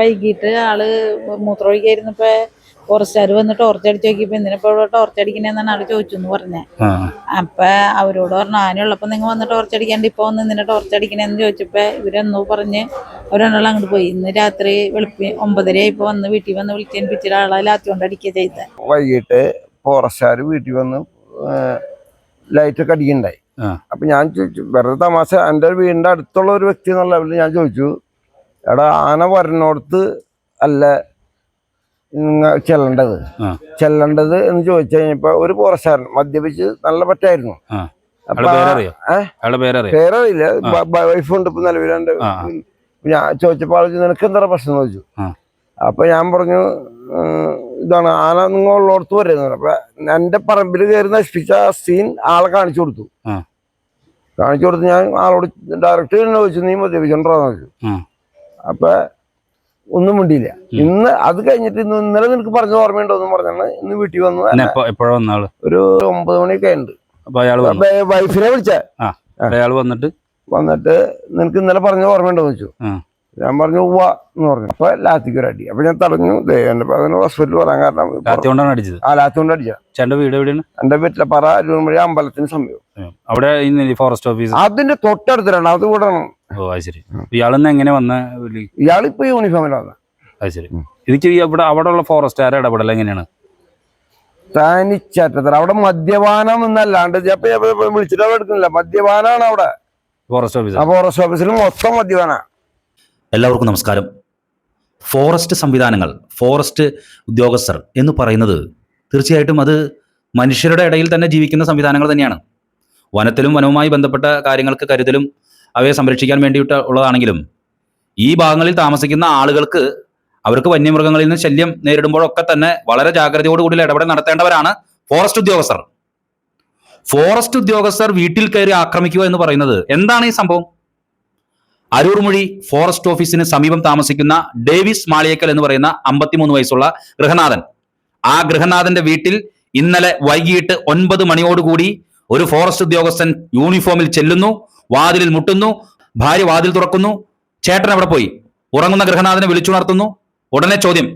വൈകിട്ട് ആൾ മൂത്രമൊഴിക്കായിരുന്നപ്പോ ഫോറസ്റ്റുകാർ വന്ന് ടോർച്ച് അടിച്ച് നോക്കിയപ്പോ എന്തിനാ ഇവിടെ ടോർച്ച് അടിക്കണേന്നാണ് ആൾ ചോദിച്ചു എന്ന് പറഞ്ഞേ അപ്പൊ അവരോട് പറഞ്ഞു ആനുള്ളപ്പോ നിങ്ങൾ വന്ന് ടോർച്ച് അടിക്കാണ്ട് ഇപ്പൊ വന്ന് നിന്നെ ടോർച്ച് അടിക്കണേന്ന് ചോദിച്ചപ്പോ ഇവരെന്നോ പറഞ്ഞ് അവരെണ്ണുള്ള അങ്ങോട്ട് പോയി. ഇന്ന് രാത്രി വെളുപ്പി ഒമ്പതര ആയിപ്പോ വന്ന് വീട്ടിൽ വന്ന് വിളിച്ചേൽപ്പിച്ചിട്ട് ആളെ ലാത്തി കൊണ്ട് അടിക്കുക ചെയ്ത. വൈകിട്ട് ഫോറസ്റ്റുകാർ വീട്ടിൽ വന്ന് ലൈറ്റ് ഒക്കെ അടിക്കണ്ടായി. അപ്പൊ ഞാൻ ചോദിച്ചു വെറുതെ തമാശ എന്റെ വീടിന്റെ അടുത്തുള്ള ഒരു വ്യക്തി എന്നുള്ള ലെവലിൽ ഞാൻ ചോദിച്ചു എടാ ആന വരണോടത്ത് അല്ല ചെല്ലേണ്ടത്. ചെല്ലേണ്ടത് എന്ന് ചോദിച്ചു കഴിഞ്ഞപ്പോ ഒരു പോറശാരൻ മദ്യപിച്ച് നല്ല പറ്റായിരുന്നു. പേരറിയില്ല. വൈഫ് ഉണ്ട് ഇപ്പൊ നിലവിലുണ്ട്. ഞാൻ ചോദിച്ചപ്പോ ആൾ നിനക്ക് എന്താ പ്രശ്നം? ചോദിച്ചു. അപ്പൊ ഞാൻ പറഞ്ഞു ഇതാണ് ആന നിങ്ങളുള്ളടത്ത് വരുന്നത് അപ്പൊ എന്റെ പറമ്പിൽ കയറി നശിപ്പിച്ച സീൻ ആളെ കാണിച്ചു കൊടുത്തു. കാണിച്ചു കൊടുത്ത് ഞാൻ ആളോട് ഡയറക്റ്റ് ചോദിച്ചു നീ മതി ചോദിച്ചു. അപ്പൊ ഒന്നും മിണ്ടിയില്ല. ഇന്ന് അത് കഴിഞ്ഞിട്ട് ഇന്ന് ഇന്നലെ നിനക്ക് പറഞ്ഞ ഓർമ്മയുണ്ടോ എന്ന് പറഞ്ഞാണ് ഇന്ന് വീട്ടിൽ വന്നു എപ്പോഴാ വന്ന ആൾ ഒരു ഒമ്പത് മണിയൊക്കെ ഉണ്ട് വൈഫിനെ വിളിച്ച. അപ്പൊ വന്നിട്ട്? വന്നിട്ട് നിനക്ക് ഇന്നലെ പറഞ്ഞ ഓർമ്മയുണ്ടോ എന്ന് ചോദിച്ചു. ആ. ഞാൻ പറഞ്ഞു ഉവ്വ എന്ന് പറഞ്ഞു. അപ്പൊ ലാത്തിക്ക് ഒരു അടി. അപ്പൊ ഞാൻ തടഞ്ഞു. എന്റെ അതിന് ഹോസ്പിറ്റലിൽ പറയാൻ കാരണം കൊണ്ടാണ് അടിച്ചത്? ആ ലാത്തി കൊണ്ട് അടിച്ച ചേട്ടന്റെ വീട് എവിടെയാണ്? എന്റെ വീട്ടിലെ പറ അരുൺമഴ അമ്പലത്തിന് സമയം അവിടെ ഫോറസ്റ്റ് ഓഫീസ് അതിന്റെ തൊട്ടടുത്തിലാണ് രണ്ടാമത് കൂടാണ് ഓ അത് ശരി. ഇയാളിന്ന് എങ്ങനെ വന്ന ഇയാളിപ്പോ യൂണിഫോമിലാണ് അത് ശരി. ഇവിടെ അവിടെ ഉള്ള ഫോറസ്റ്റുകാരെ ഇടപെടൽ എങ്ങനെയാണ്? തനിച്ചറ്റത്തറ. അവിടെ മദ്യപാനം എന്നല്ലാണ്ട് വിളിച്ചിട്ട് അവിടെ എടുക്കുന്നില്ല. മദ്യപാനാണ് അവിടെ. ഫോറസ്റ്റ് ഓഫീസ് ഫോറസ്റ്റ് ഓഫീസിൽ മൊത്തം മദ്യപാന. എല്ലാവർക്കും നമസ്കാരം. ഫോറസ്റ്റ് സംവിധാനങ്ങൾ ഫോറസ്റ്റ് ഉദ്യോഗസ്ഥർ എന്ന് പറയുന്നത് തീർച്ചയായിട്ടും അത് മനുഷ്യരുടെ ഇടയിൽ തന്നെ ജീവിക്കുന്ന സംവിധാനങ്ങൾ തന്നെയാണ്. വനത്തിലും വനവുമായി ബന്ധപ്പെട്ട കാര്യങ്ങൾക്ക് കരുതലും അവയെ സംരക്ഷിക്കാൻ വേണ്ടിയിട്ട് ഉള്ളതാണെങ്കിലും ഈ ഭാഗങ്ങളിൽ താമസിക്കുന്ന ആളുകൾക്ക് അവർക്ക് വന്യമൃഗങ്ങളിൽ നിന്ന് ശല്യം നേരിടുമ്പോഴൊക്കെ തന്നെ വളരെ ജാഗ്രതയോടുകൂടി ഇടപെടൽ നടത്തേണ്ടവരാണ് ഫോറസ്റ്റ് ഉദ്യോഗസ്ഥർ. ഫോറസ്റ്റ് ഉദ്യോഗസ്ഥർ വീട്ടിൽ കയറി ആക്രമിക്കുക എന്ന് പറയുന്നത് എന്താണ് ഈ സംഭവം? അരൂർമൊഴി ഫോറസ്റ്റ് ഓഫീസിന് സമീപം താമസിക്കുന്ന ഡേവിസ് മാളിയേക്കൽ എന്ന് പറയുന്ന അമ്പത്തിമൂന്ന് വയസ്സുള്ള ഗൃഹനാഥൻ. ആ ഗൃഹനാഥന്റെ വീട്ടിൽ ഇന്നലെ വൈകിട്ട് ഒൻപത് മണിയോടുകൂടി ഒരു ഫോറസ്റ്റ് ഉദ്യോഗസ്ഥൻ യൂണിഫോമിൽ ചെല്ലുന്നു വാതിലിൽ മുട്ടുന്നു ഭാര്യ വാതിൽ തുറക്കുന്നു. ചേട്ടൻ അവിടെ പോയി. ഉറങ്ങുന്ന ഗൃഹനാഥനെ വിളിച്ചുണർത്തുന്നു. ഉടനെ ചോദ്യം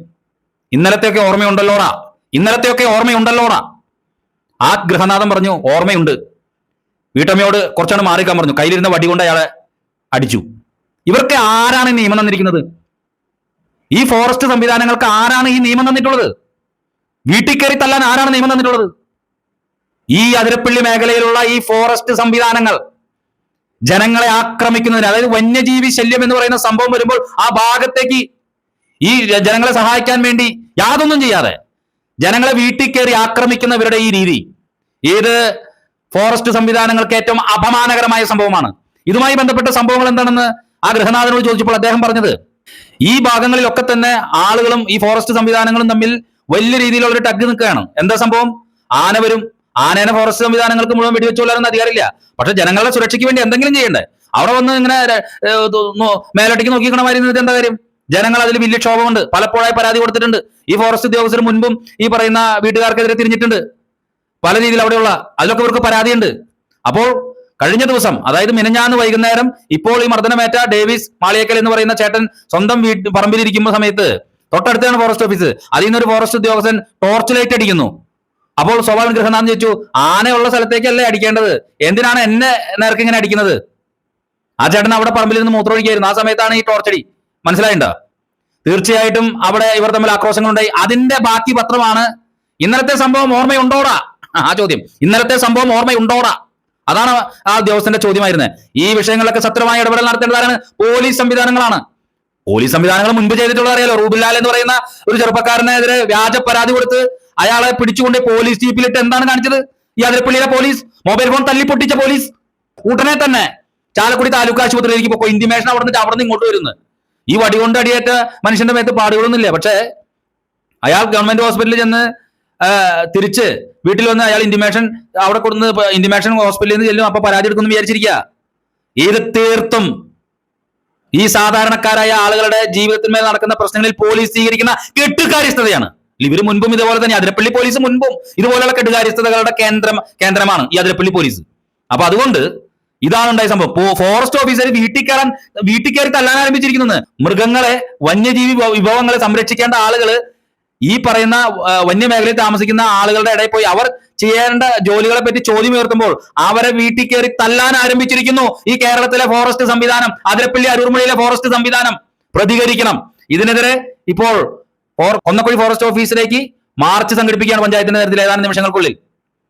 ഇന്നലത്തെയൊക്കെ ഓർമ്മയുണ്ടല്ലോടാ ഇന്നലത്തെയൊക്കെ ഓർമ്മയുണ്ടല്ലോടാ ആ ഗൃഹനാഥൻ പറഞ്ഞു ഓർമ്മയുണ്ട്. വീട്ടമ്മയോട് കുറച്ചാണ് മാറിക്കാൻ പറഞ്ഞു. കയ്യിലിരുന്ന വടി കൊണ്ട് അയാളെ അടിച്ചു. ഇവർക്ക് ആരാണ് നിയമം തന്നിരിക്കുന്നത്? ഈ ഫോറസ്റ്റ് സംവിധാനങ്ങൾക്ക് ആരാണ് ഈ നിയമം തന്നിട്ടുള്ളത്? വീട്ടിൽ കയറി തല്ലാൻ ആരാണ് നിയമം തന്നിട്ടുള്ളത്? ഈ അതിരപ്പള്ളി മേഖലയിലുള്ള ഈ ഫോറസ്റ്റ് സംവിധാനങ്ങൾ ജനങ്ങളെ ആക്രമിക്കുന്നതിന് അതായത് വന്യജീവി ശല്യം എന്ന് പറയുന്ന സംഭവം വരുമ്പോൾ ആ ഭാഗത്തേക്ക് ഈ ജനങ്ങളെ സഹായിക്കാൻ വേണ്ടി യാതൊന്നും ചെയ്യാതെ ജനങ്ങളെ വീട്ടിൽ കയറി ആക്രമിക്കുന്നവരുടെ ഈ രീതി ഏത് ഫോറസ്റ്റ് സംവിധാനങ്ങൾക്ക് ഏറ്റവും അപമാനകരമായ സംഭവമാണ്. ഇതുമായി ബന്ധപ്പെട്ട സംഭവങ്ങൾ എന്താണെന്ന് ആ ഗൃഹനാഥനോട് ചോദിച്ചപ്പോൾ അദ്ദേഹം പറഞ്ഞത് ഈ ഭാഗങ്ങളിലൊക്കെ തന്നെ ആളുകളും ഈ ഫോറസ്റ്റ് സംവിധാനങ്ങളും തമ്മിൽ വലിയ രീതിയിലുള്ള ഒരു ടഗ് നിൽക്കുകയാണ്. എന്താ സംഭവം? ആന വരും. ആനേനെ ഫോറസ്റ്റ് സംവിധാനങ്ങൾക്ക് മുഴുവൻ വെടിവെച്ച് കൊല്ലാനൊന്നും അധികാരമില്ല. പക്ഷെ ജനങ്ങളുടെ സുരക്ഷയ്ക്ക് വേണ്ടി എന്തെങ്കിലും ചെയ്യണ്ടേ? അവിടെ വന്ന് ഇങ്ങനെ മേലോട്ടേക്ക് നോക്കിക്കണ മാതിരി നിന്നിട്ട് എന്താ കാര്യം? ജനങ്ങൾ അതിൽ വലിയ ക്ഷോഭമുണ്ട്. പലപ്പോഴായി പരാതി കൊടുത്തിട്ടുണ്ട്. ഈ ഫോറസ്റ്റ് ഉദ്യോഗസ്ഥർ മുൻപും ഈ പറയുന്ന വീട്ടുകാർക്കെതിരെ തിരിഞ്ഞിട്ടുണ്ട്. പല രീതിയിൽ അവിടെയുള്ള അതിലൊക്കെ ഇവർക്ക് പരാതിയുണ്ട്. അപ്പോൾ കഴിഞ്ഞ ദിവസം അതായത് മിനഞ്ഞാന്ന് വൈകുന്നേരം ഇപ്പോൾ ഈ മർദ്ദനമേറ്റ ഡേവിസ് മാളിയേക്കൽ എന്ന് പറയുന്ന ചേട്ടൻ സ്വന്തം വീട്ടിൽ പറമ്പിലിരിക്കുന്ന സമയത്ത് തൊട്ടടുത്താണ് ഫോറസ്റ്റ് ഓഫീസ് അതിൽ നിന്നൊരു ഫോറസ്റ്റ് ഉദ്യോഗസ്ഥൻ ടോർച്ച് ലൈറ്റ് അടിക്കുന്നു. അപ്പോൾ സ്വാഭാവിക ഗൃഹനാഥൻ ചോദിച്ചു ആനയുള്ള സ്ഥലത്തേക്കല്ലേ അടിക്കേണ്ടത്? എന്തിനാണ് എന്നെ നേർക്ക് ഇങ്ങനെ അടിക്കുന്നത്? ആ ചേട്ടൻ അവിടെ പറമ്പിൽ നിന്ന് മൂത്രമൊഴിക്കായിരുന്നു ആ സമയത്താണ് ഈ ടോർച്ചടി മനസ്സിലായിണ്ടോ? തീർച്ചയായിട്ടും അവിടെ ഇവർ തമ്മിൽ ആക്രോശങ്ങളുണ്ടായി. അതിന്റെ ബാക്കി പത്രമാണ് ഇന്നലത്തെ സംഭവം ഓർമ്മയുണ്ടോടാ? ആ ചോദ്യം. ഇന്നലത്തെ സംഭവം ഓർമ്മയുണ്ടോടാ? അതാണ് ആ ഉദ്യോഗസ്ഥന്റെ ചോദ്യമായിരുന്നത് ഈ വിഷയങ്ങളിലൊക്കെ സത്രമായ ഇടപെടൽ നടത്തേണ്ടതാണ് പോലീസ് സംവിധാനങ്ങളാണ്. പോലീസ് സംവിധാനങ്ങൾ മുൻപ് ചെയ്തിട്ടുള്ളത് അറിയാലോ. റൂബിലാൽ എന്ന് പറയുന്ന ഒരു ചെറുപ്പക്കാരനെതിരെ വ്യാജ പരാതി കൊടുത്ത് അയാളെ പിടിച്ചുകൊണ്ട് പോലീസ് ജീപ്പിലിട്ട് എന്താണ് കാണിച്ചത്? ഈ അതിരപ്പള്ളിയിലെ പോലീസ് മൊബൈൽ ഫോൺ തല്ലി പൊട്ടിച്ച പോലീസ്. ഉടനെ തന്നെ ചാലക്കുടി താലൂക്ക് ആശുപത്രിയിലേക്ക് പോയി. ഇന്റിമേഷൻ അവിടെ നിന്ന് അവിടെ ഇങ്ങോട്ട് വരുന്നത് ഈ വടി കൊണ്ട് അടിയേറ്റ മനുഷ്യന്റെ മേത്ത് പാടുകളൊന്നുമില്ല. പക്ഷേ അയാൾ ഗവൺമെന്റ് ഹോസ്പിറ്റലിൽ ചെന്ന് തിരിച്ച് വീട്ടിൽ വന്ന് അയാൾ ഇന്റിമേഷൻ അവിടെ കൊടുന്ന് ഇന്റിമേഷൻ ഹോസ്പിറ്റലിൽ നിന്ന് ചെല്ലും അപ്പൊ പരാതി എടുക്കുന്നു വിചാരിച്ചിരിക്കുക ഇത് തീർത്തും ഈ സാധാരണക്കാരായ ആളുകളുടെ ജീവിതത്തിന്മേൽ നടക്കുന്ന പ്രശ്നങ്ങളിൽ പോലീസ് സ്വീകരിക്കുന്ന കെട്ടുകാര്യസ്ഥതയാണ്. ഇവർ മുൻപും ഇതുപോലെ തന്നെ അതിരപ്പള്ളി പോലീസ് മുൻപും ഇതുപോലെയുള്ള കെട്ടുകാര്യസ്ഥതകളുടെ കേന്ദ്രം കേന്ദ്രമാണ് ഈ അതിരപ്പള്ളി പോലീസ്. അപ്പൊ അതുകൊണ്ട് ഇതാണ് ഉണ്ടായ സംഭവം. ഫോറസ്റ്റ് ഓഫീസർ വീട്ടിൽ കയറാൻ വീട്ടിൽ കയറി തല്ലാൻ ആരംഭിച്ചിരിക്കുന്നത്. മൃഗങ്ങളെ വന്യജീവി വിഭവ- വിഭവങ്ങളെ സംരക്ഷിക്കേണ്ട ആളുകൾ ഈ പറയുന്ന വന്യമേഖലയിൽ താമസിക്കുന്ന ആളുകളുടെ ഇടയിൽ പോയി അവർ ചെയ്യേണ്ട ജോലികളെ പറ്റി ചോദ്യം ഉയർത്തുമ്പോൾ അവരെ വീട്ടിൽ കയറി തല്ലാൻ ആരംഭിച്ചിരിക്കുന്നു ഈ കേരളത്തിലെ ഫോറസ്റ്റ് സംവിധാനം അതിരപ്പള്ളി അരൂർമലയിലെ ഫോറസ്റ്റ് സംവിധാനം. പ്രതികരിക്കണം. ഇതിനെതിരെ ഇപ്പോൾ കൊന്നക്കുഴി ഫോറസ്റ്റ് ഓഫീസിലേക്ക് മാർച്ച് സംഘടിപ്പിക്കുകയാണ് പഞ്ചായത്തിന്റെ നേരത്തിൽ ഏതാനും നിമിഷങ്ങൾക്കുള്ളിൽ.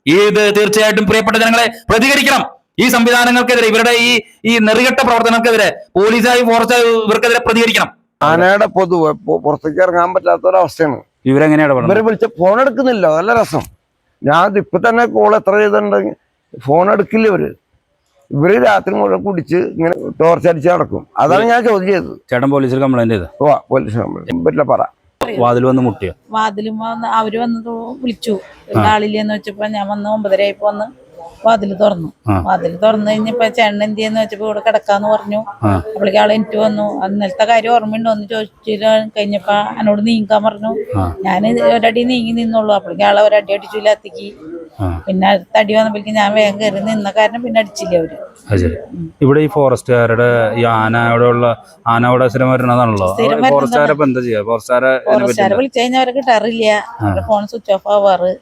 ഇത് തീർച്ചയായിട്ടും പ്രിയപ്പെട്ട ജനങ്ങളെ പ്രതികരിക്കണം. ഈ സംവിധാനങ്ങൾക്കെതിരെ ഇവരുടെ ഈ ഈ നെറികെട്ട പ്രവർത്തനങ്ങൾക്കെതിരെ പോലീസായി ഫോറസ്റ്റായി ഇവർക്കെതിരെ പ്രതികരിക്കണം. ആനയുടെ പൊതുവെ പുറത്തേക്ക് ഇറങ്ങാൻ പറ്റാത്ത ഒരവസ്ഥയാണ് ഇവരെങ്ങനെയാണ് ഇവരെ വിളിച്ച ഫോൺ എടുക്കുന്നില്ല. നല്ല രസം. ഞാൻ ഇപ്പൊ തന്നെ കോൾ എത്ര ചെയ്തിട്ടുണ്ടെങ്കിൽ ഫോൺ എടുക്കില്ല ഇവർ. ഇവർ രാത്രി മുഴുവൻ കുടിച്ച് ഇങ്ങനെ ടോർച്ച് അടിച്ച് നടക്കും. അതാണ് ഞാൻ ചോദ്യം ചെയ്തത്. ചേട്ടൻ പോലീസിൽ കംപ്ലൈന്റ് ചെയ്ത് ഓ പോലീസ് കംപ്ലൈന്റ് പറ്റില്ല പറ. വാതിൽ വന്ന് മുട്ടിയോ? വാതിലും വന്ന് അവർ വന്ന് വിളിച്ചു. ആളില്ലെന്ന് വെച്ചപ്പോ ഞാൻ വന്ന് ഒമ്പതരയായി പോന്ന്. വന്ന് വാതിൽ തുറന്നു. വാതിൽ തുറന്നു കഴിഞ്ഞപ്പോ ചേട്ടൻ എന്ത് ചെയ്യുന്ന വെച്ചപ്പോ ഇവിടെ കിടക്കാന്ന് പറഞ്ഞു. അപ്പോളേക്ക് അപ്പോഴേക്ക് ആളെ എനിക്ക് വന്നു. അന്നലത്തെ കാര്യം ഓർമ്മയുണ്ടോ എന്ന് ചോദിച്ചിട്ട് കഴിഞ്ഞപ്പോ എന്നോട് നീങ്ങാൻ പറഞ്ഞു. ഞാൻ ഒരടി നീങ്ങി നിന്നുള്ളൂ. അപ്പോഴേക്ക് ആളെ ഒരടി അടിച്ചില്ല ഇല്ലാത്തേക്ക് പിന്നെ അടി വന്നപ്പോഴേക്ക് ഞാൻ വേഗം കയറി നിന്ന കാരണം പിന്നെ അടിച്ചില്ല അവർ. ഇവിടെ ഈ ഫോറസ്റ്റുകാരുടെ ഈ ആനയോടുള്ള ആനയോടെ സ്ഥിരം വരുന്നതാണല്ലോ? ഫോറസ്റ്റുകാരെ എന്താ ചെയ്യാ? ഫോറസ്റ്റുകാരെ വിളിച്ചു കഴിഞ്ഞാൽ അവരെ കിട്ടാറില്ല. Phone switch off ആവാറ്.